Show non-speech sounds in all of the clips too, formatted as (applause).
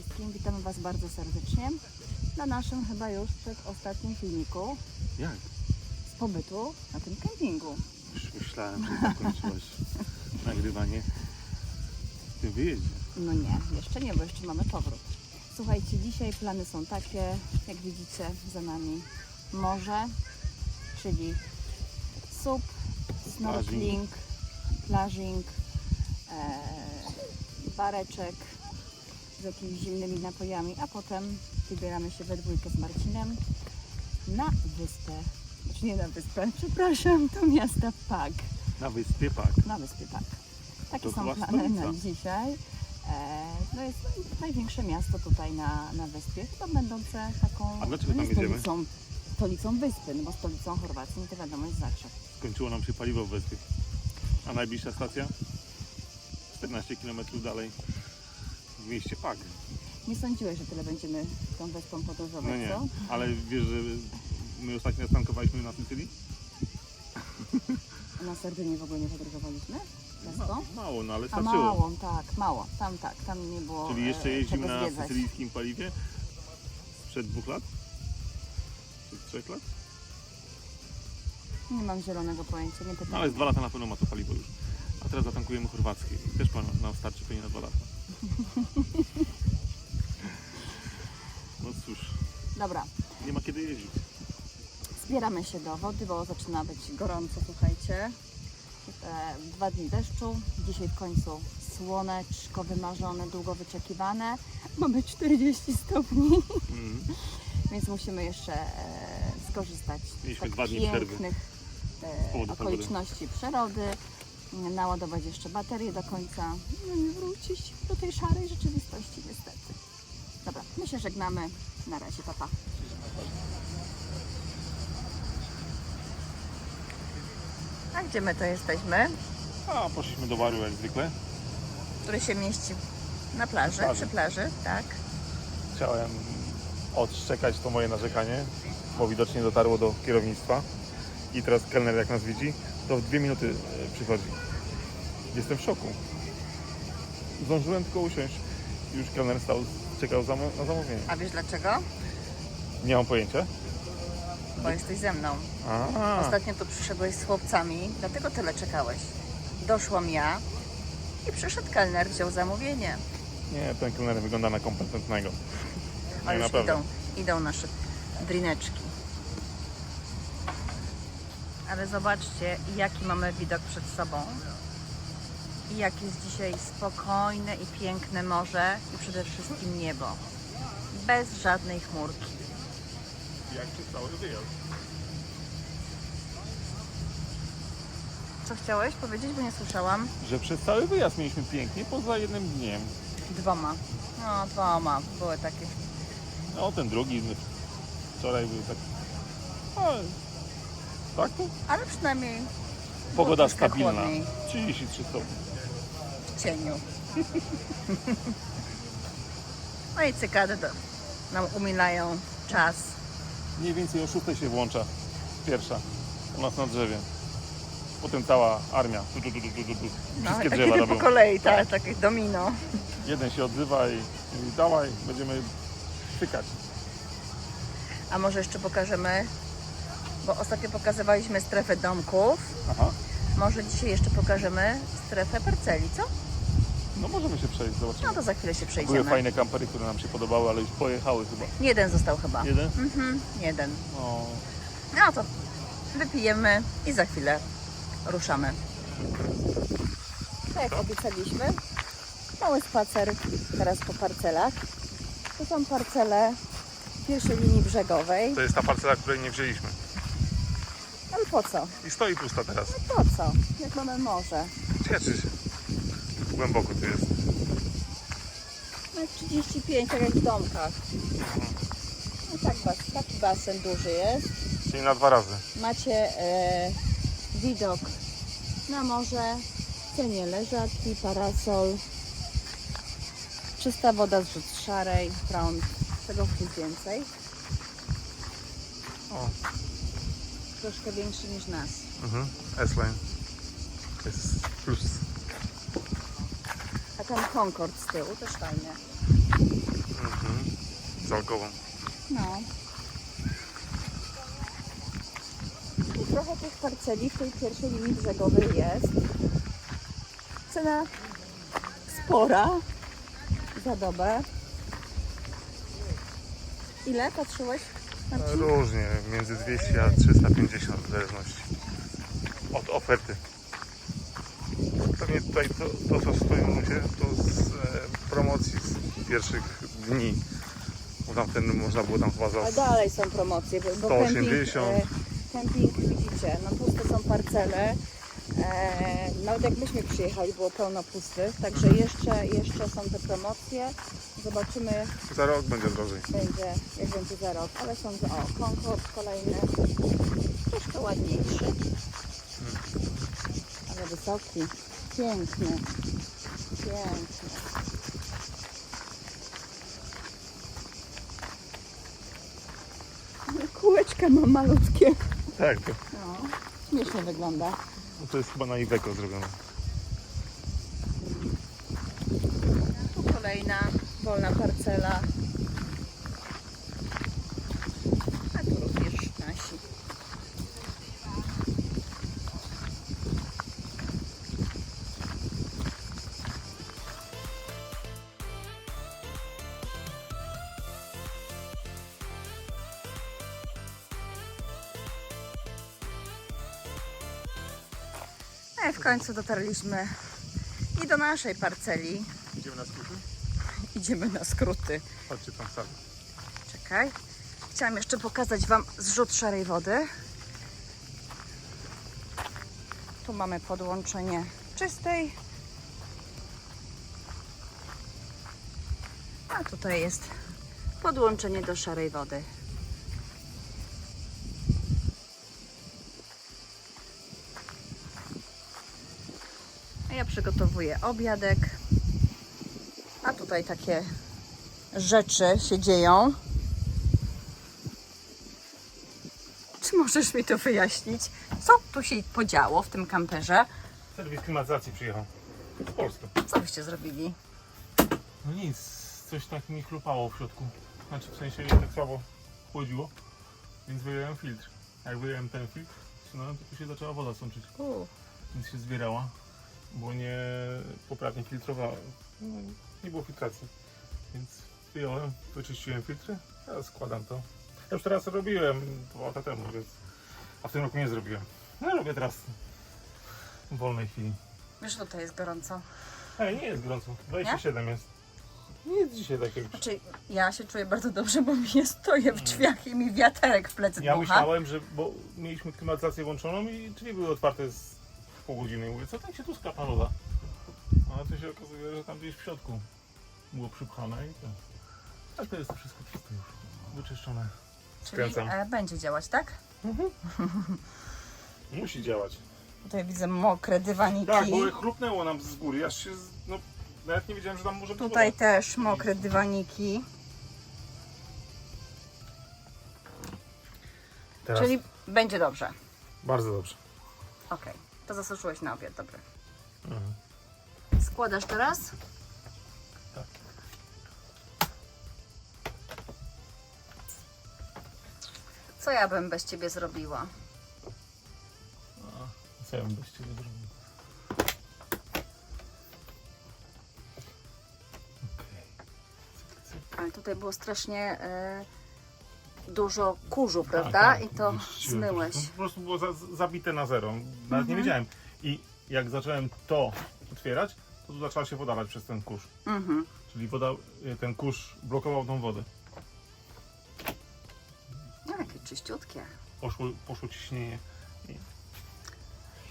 wszystkim. Witamy Was bardzo serdecznie na naszym chyba już przedostatnim filmiku Jak? z pobytu na tym kempingu. Już myślałem, że zakończyłaś (laughs) nagrywanie w tym wyjeździe. No nie, jeszcze nie, bo jeszcze mamy powrót. Słuchajcie, dzisiaj plany są takie, jak widzicie za nami morze, czyli sup, snorkeling, plażing, e, bareczek z jakimiś zimnymi napojami, a potem wybieramy się we dwójkę z Marcinem na wyspę, znaczy nie na wyspę, przepraszam, do miasta Pag. Na wyspie Pak. Na wyspie, tak. Takie To są plany na dzisiaj. E, no jest największe miasto tutaj na, na wyspie, chyba będące taką A dlaczego tam nie jedziemy? stolicą, stolicą wyspy, no bo stolicą Chorwacji, no to wiadomo jest Zagrzeb. Skończyło nam się paliwo w wyspie. A najbliższa stacja? 14 km dalej w mieście Pak. Nie sądziłeś, że tyle będziemy tą wyspą podróżować, No nie, co? ale wiesz, że my ostatnio stankowaliśmy na Sycylii? Na Sardynii w ogóle nie podróżowaliśmy? Często? Ma, mało, no ale A starczyło. mało, tak, mało. Tam tak, tam nie było Czyli jeszcze e, jeździmy czego na zwiedzać. sycylijskim paliwie? Sprzed dwóch lat? Sprzed trzech lat? Nie mam zielonego pojęcia, nie pytam. No ale z dwa lata na pewno ma to paliwo już. A teraz zatankujemy chorwackie. Też pan nam starczy pewnie na dwa lata. No cóż, Dobra, nie ma kiedy jeździć. Zbieramy się do wody, bo zaczyna być gorąco, słuchajcie. E, Dwa dni deszczu, dzisiaj w końcu słoneczko wymarzone, długo wyczekiwane. Mamy 40 stopni, Mm. więc musimy jeszcze e, skorzystać Mieliśmy z dwa tak dni przerwy pięknych powodu e, okoliczności przyrody. Naładować jeszcze baterię do końca no i wrócić do tej szarej rzeczywistości niestety. Dobra, my się żegnamy. Na razie, papa. A gdzie my to jesteśmy? A poszliśmy do baru jak zwykle. Który się mieści na plaży, Plaży. przy plaży, tak. Chciałem odszczekać to moje narzekanie, bo widocznie dotarło do kierownictwa. I teraz kelner jak nas widzi, to w dwie minuty e, przychodzi. Jestem w szoku. Zdążyłem tylko usiąść. Już kelner stał, czekał za, na zamówienie. A wiesz dlaczego? Nie mam pojęcia. Bo jesteś ze mną. A, Ostatnio tu przyszedłeś z chłopcami, dlatego tyle czekałeś. Doszłam ja i przyszedł kelner, wziął zamówienie. nie, ten kelner wygląda na kompetentnego. A Nie, już naprawdę. idą, idą nasze drineczki. Ale zobaczcie, jaki mamy widok przed sobą. I jak jest dzisiaj spokojne i piękne morze i przede wszystkim niebo. Bez żadnej chmurki. Jak przez cały wyjazd. Co chciałeś powiedzieć, bo nie słyszałam? Że przez cały wyjazd mieliśmy pięknie, poza jednym dniem. Dwoma. No, dwoma. Były takie. No ten drugi wczoraj był tak. Tak? Ale przynajmniej Pogoda troszkę stabilna. chłodniej. 33 stopni. w cieniu. No i cykady do, nam umilają czas. Mniej więcej o 6 się włącza pierwsza u nas na drzewie. Potem cała armia. Tu, tu, tu, tu, tu, tu. No, Wszystkie drzewa robią. po kolei, tak, takie domino. Jeden się odzywa i mówi dawaj, będziemy tykać. A może jeszcze pokażemy, bo ostatnio pokazywaliśmy strefę domków. Aha. Może dzisiaj jeszcze pokażemy strefę parceli, co? No możemy się przejść, zobaczymy. No to za chwilę się Były przejdziemy. fajne kampery, które nam się podobały, ale już pojechały chyba. Jeden został chyba. Jeden? Mhm, jeden. No, No to wypijemy i za chwilę ruszamy. Tak jak obiecaliśmy, mały spacer teraz po parcelach. To są parcele pierwszej linii brzegowej. to jest ta parcela, której nie wzięliśmy. Po co? I stoi pusta teraz. Po co? Jak mamy morze. Cieszy się. Głęboko tu jest. No 35, tak jak w domkach. No tak, bas- taki basen duży jest. Czyli na dwa razy. Macie e, widok na morze, cenie leżaki, parasol, czysta woda z rzut szarej, prąd, tego chwil więcej. O. Troszkę większy niż nas. Mhm. S-Line. Jest plus. A ten Concord z tyłu też fajnie. salkową. No. I trochę tych parceli w tej pierwszej linii brzegowej jest. Cena spora za dobę. Ile patrzyłeś? Różnie, między 200 a 350 w zależności od oferty. Pewnie tutaj to, to co stoi u się, to z e, promocji z pierwszych dni. Bo tamten można było tam chyba za A dalej są promocje, bo, bo 180. Kemping, e, kemping widzicie, no puste są parcele. E, nawet jak myśmy przyjechali, było pełno pustych, także jeszcze, jeszcze są te promocje. Zobaczymy, za rok będzie drożej. będzie, jak będzie za rok. Ale są, o, Concord kolejny, troszkę ładniejszy. Ale wysoki, piękny, piękny. Ale Kółeczka ma malutkie. Tak, to, No, śmiesznie wygląda. to jest chyba na Iveco zrobione. Tu kolejna wolna parcela. A tu również nasi. No i w końcu dotarliśmy i do naszej parceli. Idziemy na skróty? (laughs) Idziemy na skróty. Chodźcie tam sami. Czekaj. Chciałam jeszcze pokazać Wam zrzut szarej wody. Tu mamy podłączenie czystej. A tutaj jest podłączenie do szarej wody. A ja przygotowuję obiadek. Tutaj takie rzeczy się dzieją. Czy możesz mi to wyjaśnić? Co tu się podziało w tym kamperze? Serwis klimatyzacji przyjechał. Z Polski. Co byście zrobili? No nic, coś tak mi chlupało w środku. Znaczy w sensie tak słabo chłodziło, więc wyjąłem filtr. Jak wyjąłem ten filtr, no to tu się zaczęła woda sączyć, U, więc się zbierała, bo nie poprawnie filtrowała. No, nie było filtracji, więc wyjąłem, wyczyściłem filtry, teraz składam to. Ja już teraz robiłem dwa lata temu, więc a w tym roku nie zrobiłem. No robię teraz w wolnej chwili. wiesz, że tutaj jest gorąco. Ej, nie jest gorąco, 27 jest. Nie jest dzisiaj tak jak Znaczy, ja się czuję bardzo dobrze, bo mi stoję w drzwiach i mi wiaterek w plecy Ja dmucha. myślałem, że bo mieliśmy klimatyzację włączoną i drzwi były otwarte z pół godziny. I mówię, co tam się tu sklapa loda? A tu się okazuje, że tam gdzieś w środku było przypchane i to. A to jest wszystko czyste już. Wyczyszczone. Czyli Skręcam. e, będzie działać, tak? (laughs) Musi działać. Tutaj widzę mokre dywaniki. Tak, bo chrupnęło nam z góry. Ja się. z- No, nawet nie wiedziałem, że tam może być Tutaj woda. też mokre dywaniki. Teraz Czyli będzie dobrze. bardzo dobrze. Okej, to zasuszyłeś na obiad, dobry. Składasz teraz? Tak. Co ja bym bez ciebie zrobiła? A, co ja bym bez ciebie zrobił? Okej. Cyk, cyk. Ale tutaj było strasznie e, dużo kurzu, Tak, prawda? tak, I to wyczyściłem zmyłeś. To po prostu było za, zabite na zero. Nawet nie Mhm. wiedziałem. I jak zacząłem to otwierać, to tu zaczęła się woda lać przez ten kurz. Mhm. Czyli woda, y, ten kurz blokował tą wodę. No, jakie czyściutkie. Poszło, poszło ciśnienie.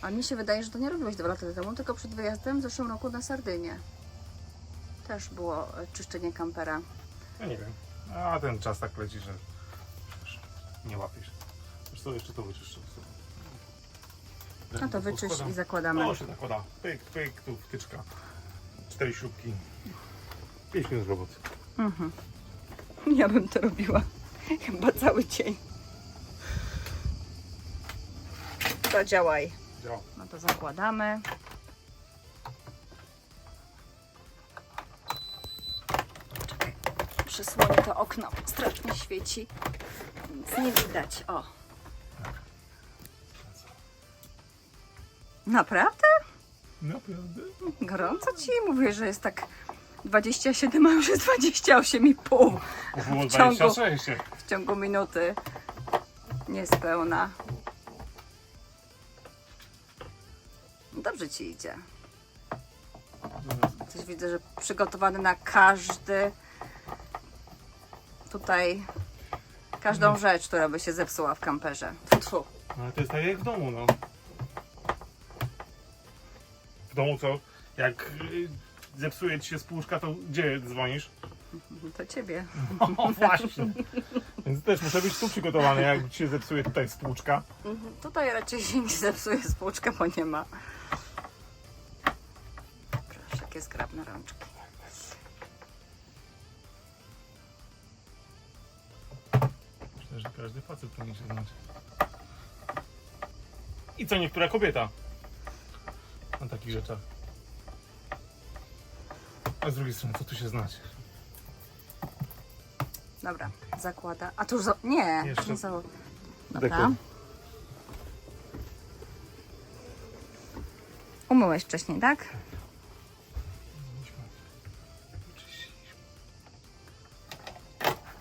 A mi się wydaje, że to nie robiłeś dwa lata temu, tylko przed wyjazdem w zeszłym roku na Sardynię. Też było e, czyszczenie kampera. Ja nie wiem. A ten czas tak leci, że wiesz, nie łapiesz. Już to jeszcze to wyczyszczę. No to wyczyść i zakładamy. No się nakłada. Pyk, pyk, tu wtyczka. Cztery śrubki. Pięć minut roboty. Mhm. Ja bym to robiła (laughs) chyba cały dzień. To działaj. Działa. No to zakładamy. Czekaj. przy słonie to okno strasznie świeci. Nic nie widać. O. Naprawdę? Naprawdę? Gorąco ci mówię, że jest tak 27, a już jest 28,5 Było W ciągu- 26. w ciągu minuty. Niespełna. Dobrze ci idzie. Coś widzę, że przygotowany na każdy tutaj każdą rzecz, która by się zepsuła w kamperze. Tfu, tfu. No, ale to jest tak jak w domu, no. Domu co? Jak y, zepsuje ci się spłuczka, to gdzie dzwonisz? To ciebie. (laughs) O, właśnie. Więc też muszę być tu przygotowany, jak ci się zepsuje tutaj spłuczka. Mhm. Tutaj raczej się nie zepsuje spłuczka, bo nie ma. Proszę, jakie zgrabne rączki. Myślę, że każdy facet powinien się znać. I co niektóra kobieta na takich rzeczach. A z drugiej strony, co tu się znać? Dobra, zakłada. A tu już za... Nie, Jeszcze. nie za... Dobra. Dekor. Umyłeś wcześniej, tak?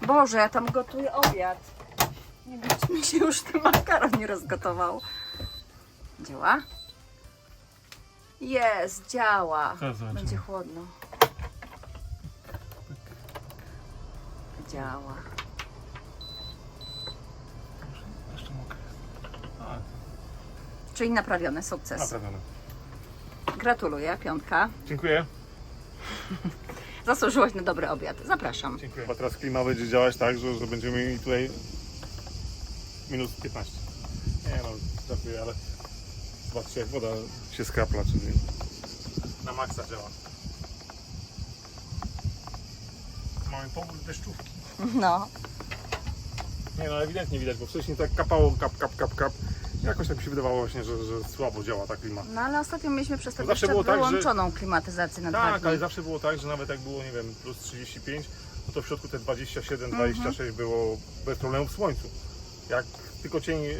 Boże, ja tam gotuję obiad. Nie wiem, czy mi się już ten makaron nie rozgotował. Działa? Jest, działa. Zobaczymy. Będzie chłodno. Działa. Jeszcze. A, Czyli naprawiony sukces. naprawione. Gratuluję, piątka. Dziękuję. (laughs) Zasłużyłaś na dobry obiad. Zapraszam. Dziękuję. Chyba teraz klima będzie działać tak, że, że będziemy mieli tutaj minus 15. Nie no, żartuję, ale zobaczcie jak woda się skrapla, czyli na maksa działa. Mamy powód deszczówki. No. Nie no, ewidentnie widać, bo wcześniej tak kapało, kap, kap, kap, kap. Jakoś tak mi się wydawało właśnie, że, że słabo działa ta klima. No ale ostatnio mieliśmy przez to zawsze jeszcze było tak, że- wyłączoną klimatyzację na dwa Tak, dni. ale zawsze było tak, że nawet jak było, nie wiem, plus 35, no to w środku te 27, Mhm. 26 było bez problemu w słońcu. Jak tylko cień, e,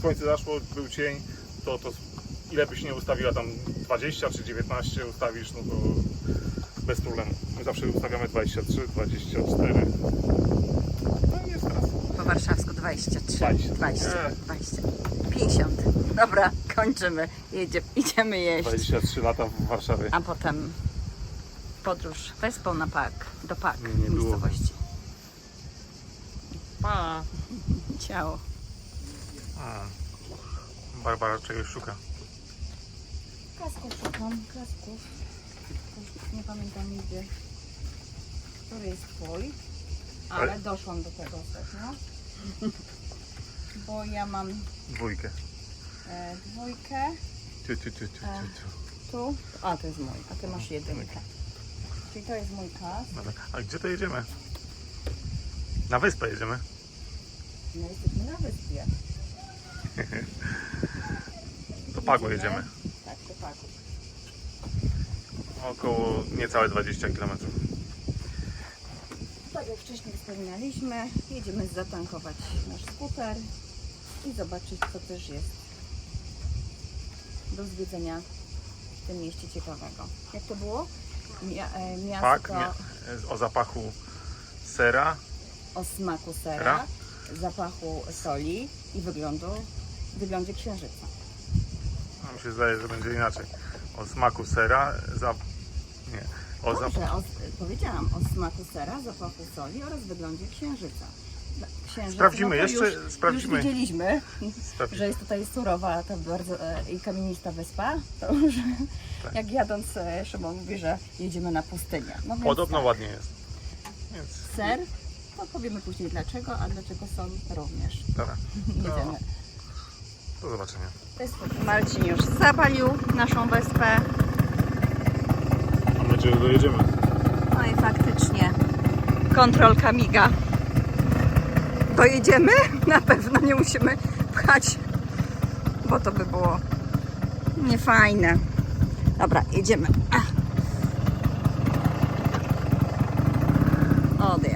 słońce zaszło, był cień, to, to ile byś nie ustawiła tam 20 czy 19 ustawisz, no to bez problemu. My zawsze ustawiamy 23, 24. No i jest teraz. Po warszawsku 23, 20. 20, Nie. 20, 50. Dobra, kończymy. Jedzie, idziemy jeść. 23 lata w Warszawie. A potem podróż Wespą na park, do park Nie było. miejscowości. Pa. Ciao. A, Barbara czegoś szuka. Kasków szukam, kasków. Nie pamiętam nigdy, który jest twój, ale Ale- doszłam do tego ostatnio. Bo ja mam Dwójkę. e, dwójkę, ciu, ciu, ciu, ciu, ciu. tu, a to jest mój, a ty masz jedynkę. Czyli to jest mój kas. Dobra. A gdzie to jedziemy? Na wyspę jedziemy. No jesteśmy na wyspie. (laughs) Do Pago jedziemy. Tak, do Pagu. Około niecałe 20 km. Tak jak wcześniej wspominaliśmy, jedziemy zatankować nasz skuter i zobaczyć co też jest do zwiedzenia w tym mieście ciekawego. Jak to było? Mia, e, miasto Pak mia- o zapachu sera. o smaku sera, Ra? zapachu soli i wyglądu, wyglądzie księżyca. No, mi się zdaje, że będzie inaczej. O smaku sera. Za... Nie. O Dobrze, zapachu. o, powiedziałam o smaku sera, zapachu soli oraz wyglądzie księżyca. Księżyc, Sprawdzimy, to jeszcze już, sprawdzimy. Już widzieliśmy, Sprawdź. że jest tutaj surowa, ta bardzo e, i kamienista wyspa, to już Tak. jak jadąc e, Szymon mówi, że jedziemy na pustynię. No Podobno tak, ładnie jest. Więc ser, to powiemy później dlaczego, a dlaczego sol również. dobra. (laughs) Jedziemy. Do zobaczenia. Marcin już zapalił naszą wyspę. Mam nadzieję, że dojedziemy. No i faktycznie kontrolka miga. Dojedziemy? (laughs) Na pewno nie musimy pchać, bo to by było niefajne. Dobra, jedziemy. Odjazd.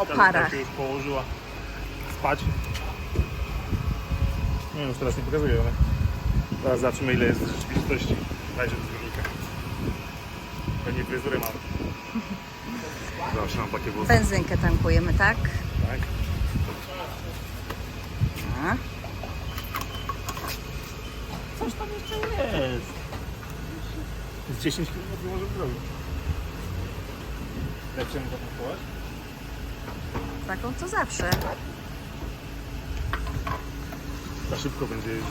O parach. się już położyła spać. Nie już teraz nie pokazuję, ale zaraz zobaczymy ile jest w rzeczywistości. Dajcie do zbiornika. Pewnie fryzurę mam. Zawsze mam takie włosy. Benzynkę tankujemy, tak? Tak. A. Coś tam jeszcze jest. Z 10 km możemy zrobić. Lepsze niż zatankować? Taką co zawsze. Za szybko będzie jeździć.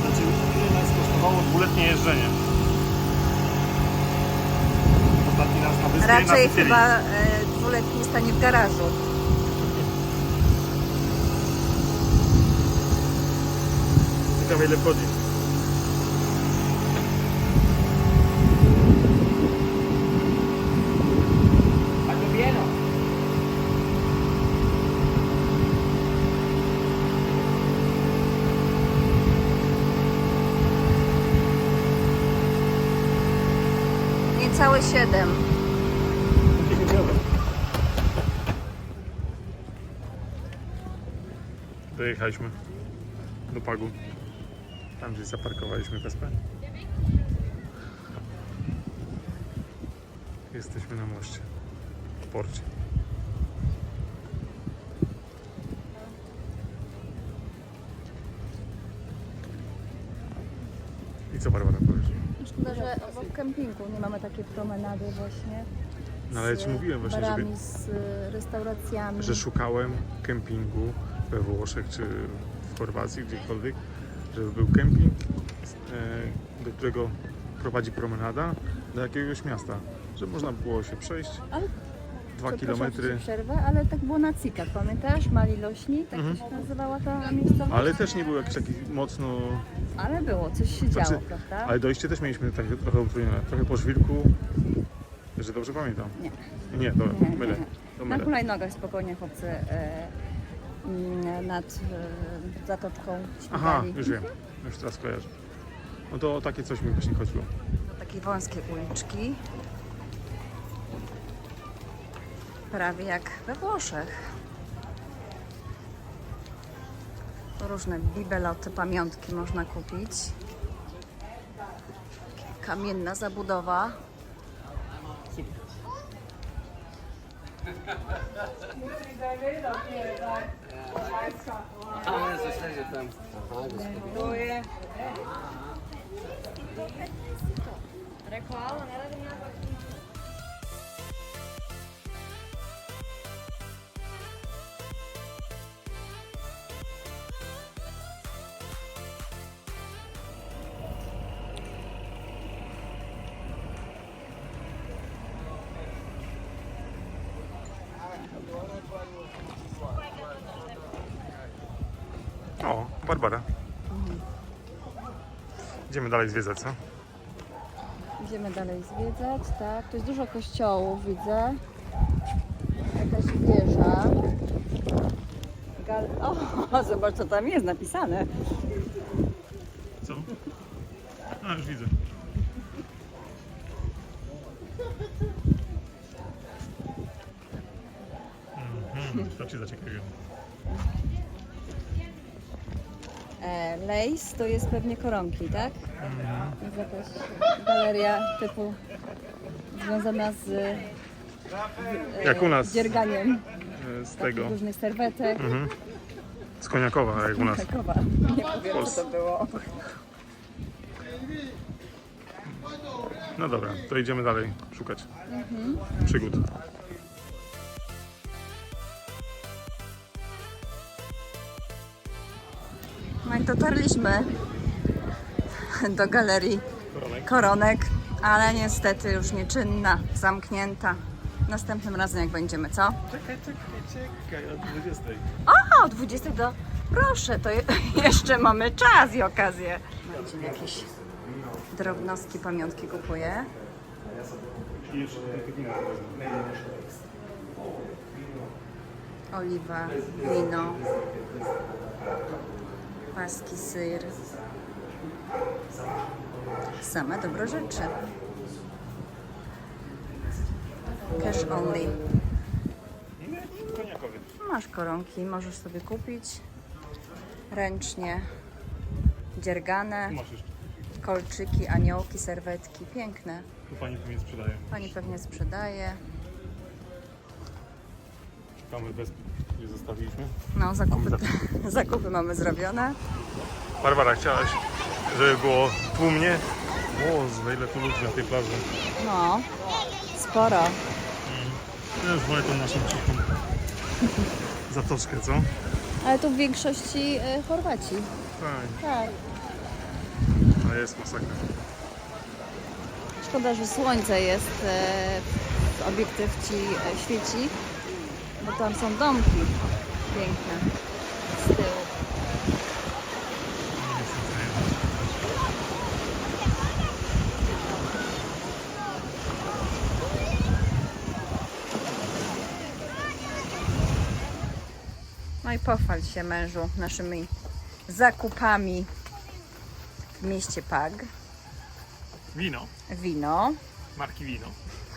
Znaczy, ile nas kosztowało dwuletnie jeżdżenie? Ostatni raz na wyspie Raczej na Sycylii. chyba e, dwuletni stanie w garażu. Ciekawe ile wchodzi. A to wieno. Niecałe 7. Dojechaliśmy do Pagu. Tam gdzie zaparkowaliśmy Wespę. Jesteśmy na moście. W porcie. I co Barbara powiesz? Szkoda, że obok kempingu nie mamy takiej promenady właśnie. No ale ja z ci mówiłem właśnie, żeby, barami, z y, restauracjami. że szukałem kempingu we Włoszech czy w Chorwacji, gdziekolwiek, żeby był kemping, e, do którego prowadzi promenada do jakiegoś miasta, żeby można było się przejść dwa kilometry, przerwę, ale tak było na Cikach, pamiętasz? Mali Lośni, tak Mhm. się nazywała ta miejscowość? ale też nie był jakiś taki mocno, Ale było, coś się Znaczy, działo, prawda? ale dojście też mieliśmy takie trochę utrudnione, trochę po żwirku, że dobrze pamiętam. Nie. Nie, dobra, Nie, mylę. nie. To Na mylę. hulajnogach spokojnie chłopcy e, nad e, zatoczką Aha, śmigali. już wiem, już teraz kojarzę. No to o takie coś mi właśnie chodziło. Do takiej wąskiej uliczki. Prawie jak we Włoszech. Różne bibeloty, pamiątki można kupić. Kamienna zabudowa. Aha, ne znam šta je tamo. To je... Rekao, alo, ne radim ja Idziemy dalej zwiedzać, co? Idziemy dalej zwiedzać, tak. Tu jest dużo kościołów, widzę. Jakaś wieża. Gal... O, (laughs) zobacz co tam jest napisane. Co? A, już widzę. Lace to jest pewnie koronki, tak? Jest jakaś galeria typu związana z e, Jak u nas. dzierganiem Z takich tego. różnych serwetek. Mhm. Z koniakowa, jak u nas. Takowa. Nie powiem, co to było. No dobra, to idziemy dalej szukać przygód. No i dotarliśmy do galerii Koronek. ale niestety już nieczynna, zamknięta. Następnym razem jak będziemy, co? Czekaj, czekaj, czekaj, o 20. A, o 20 do... Proszę, to je, (laughs) jeszcze mamy czas i okazję. Marcin jakieś drobnostki, pamiątki kupuje. Oliwa, wino, paski, syr. Same dobre rzeczy. Cash only. Masz koronki, możesz sobie kupić ręcznie. Dziergane, kolczyki, aniołki, serwetki. Piękne. Tu pani pewnie sprzedaje. Pani pewnie sprzedaje. Szukamy bez, gdzie zostawiliśmy. No, zakupy, (laughs) zakupy mamy zrobione. Barbara, chciałaś, żeby było tłumnie? O, ile tu ludzi na tej plaży. No, sporo. Ja już wolę tą naszą cichą (laughs) zatoczkę, co? Ale tu w większości e, Chorwaci. Tak, Tak. to jest masakra. Szkoda, że słońce jest, e, obiektyw ci e, świeci, bo tam są domki piękne z tyłu. No i pochwal się mężu naszymi zakupami w mieście Pag. Wino, Wino, marki wino,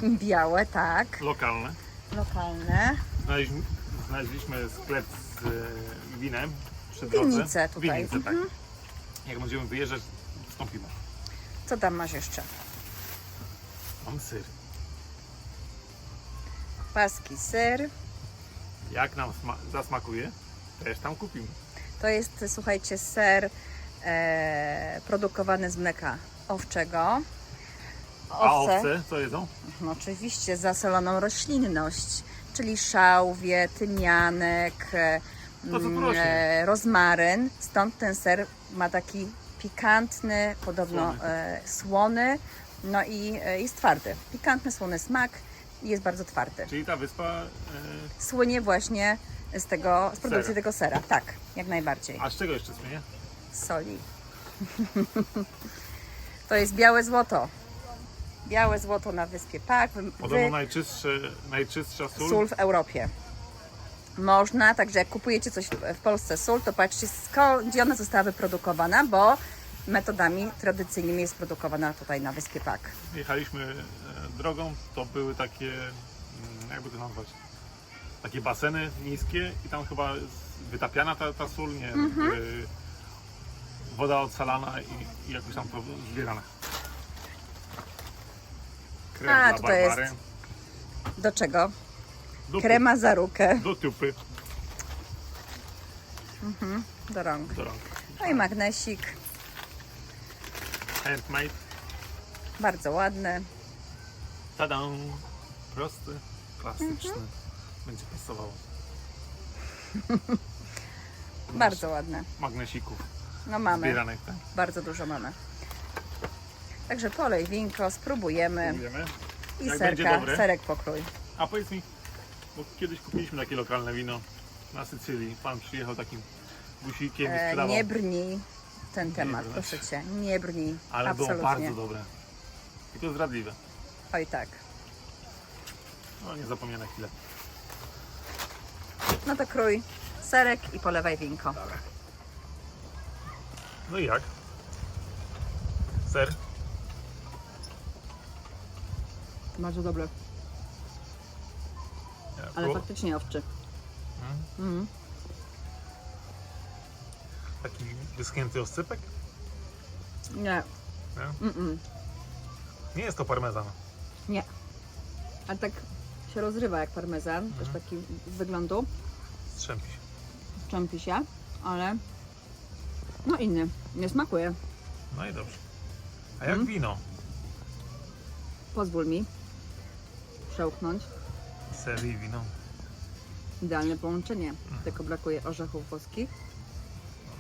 białe, tak, lokalne. lokalne. Znaleźliśmy, znaleźliśmy sklep z e, winem przy drodze. Winnice tutaj. Winnice, tak. Jak będziemy wyjeżdżać, wstąpimy. Co tam masz jeszcze? Mam syr. Paski syr. Jak nam sma- zasmakuje, też tam kupimy. To jest, słuchajcie, ser e, produkowany z mleka owczego. A owce co jedzą? No, oczywiście zasoloną roślinność, czyli szałwie, tymianek, e, mm, e, rozmaryn. Stąd ten ser ma taki pikantny, podobno Słony. e, słony, no i e, jest twardy. Pikantny, słony smak i jest bardzo twardy. Czyli ta wyspa, e, Słynie właśnie z tego, z produkcji Sera. tego sera. Tak, jak najbardziej. a z czego jeszcze słynie? Z soli. (laughs) to jest białe złoto. Białe złoto na wyspie Pak. Wy, Podobno wy, najczystsze, najczystsza sól. sól w Europie. Można, także jak kupujecie coś w Polsce sól, to patrzcie skąd, gdzie ona została wyprodukowana, bo metodami tradycyjnymi jest produkowana tutaj na wyspie Pak. Jechaliśmy e, drogą, to były takie, mm, jakby to nazwać, takie baseny niskie i tam chyba wytapiana ta, ta sól, nie Mhm. y, woda odsalana i, i jakoś tam to zbierane. Krem A, dla tutaj jest Barbary. Do czego? Do, Krema za rukę do tupy, do rąk. do rąk. No i magnesik, Handmade. bardzo ładny. Tada! Prosty, klasyczny. Mhm. Będzie pasowało. (laughs) Bardzo ładny. Magnesików No mamy. zbieranych, tak? Bardzo dużo mamy. Także polej winko, spróbujemy Wiemy. i Jak będzie serka, serek pokrój. A powiedz mi, bo kiedyś kupiliśmy takie lokalne wino na Sycylii. Pan przyjechał takim busikiem i E, sprzedawał. nie brnij ten temat, brnąć. proszę Cię, nie brnij. ale było Absolutnie. bardzo dobre. Tylko zdradliwe. Oj tak. No niezapomniane chwile. No to krój serek i polewaj winko. No i jak? Ser? Bardzo dobre, ale faktycznie owczy. Mhm. Taki wyschnięty oscypek? Nie. Nie? Mm-mm. Nie jest to parmezan. Nie. Ale tak się rozrywa jak parmezan, też taki z wyglądu. Strzępi się. Czempi się, ale no inny. Nie smakuje. No i dobrze. A jak Mm. wino? Pozwól mi przełknąć. Serii wino. Idealne połączenie. Tylko brakuje orzechów włoskich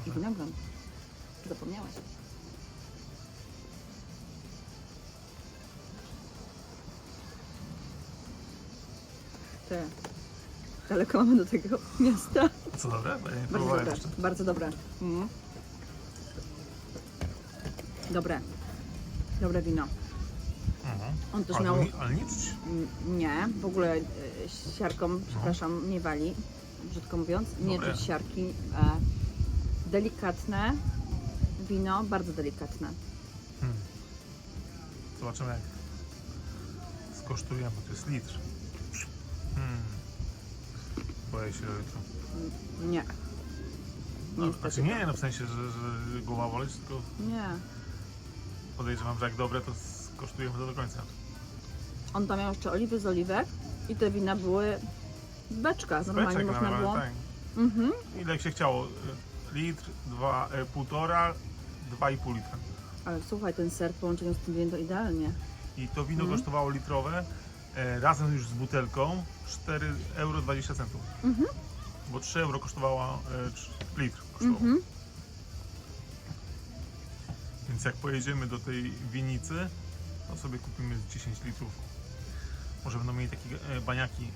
i winogron. Zapomniałeś. Ty. Daleko mamy do tego miasta. Co dobre? Bo ja nie Bardzo próbowałem dobre. jeszcze. Bardzo dobre. Mhm. Dobre. Dobre wino. Mhm. On też Ale, miał. ni- ale nic. Nie, w ogóle e, siarką, przepraszam, nie wali, brzydko mówiąc. Nie Dobre. czuć siarki. E, delikatne wino, bardzo delikatne. Hmm. Zobaczymy jak skosztujemy. To jest litr. Hmm. Boję się jutro. Mm, Nie. No, Niestety znaczy nie, no w sensie, że, że głowa boleć, tylko Nie. podejrzewam, że jak dobre, to skosztujemy to do końca. On tam miał jeszcze oliwy z oliwek i te wina były z beczka. Normalnie Beczek można było. tak. Mhm. Ile się chciało? Litr, dwa, e, półtora, dwa i pół litra. Ale słuchaj, ten ser w połączeniu z tym winem to idealnie. I to wino Mhm. kosztowało litrowe, e, razem już z butelką, 4,20 euro. Mhm. Bo 3 euro kosztowała e, trz- litr. Kosztowało. Mhm. Więc jak pojedziemy do tej winicy, to sobie kupimy z 10 litrów. Może będą mieli takie e, baniaki.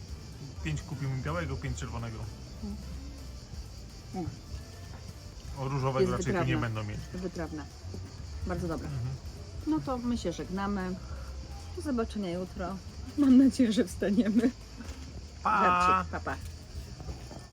5 kupimy białego, 5 czerwonego. Mm. O różowego Jest raczej tu nie będą mieli. Wytrawne. Bardzo dobre. Mhm. No to my się żegnamy. Do zobaczenia jutro. Mam nadzieję, że wstaniemy. Pa! Żarcik. Pa, pa.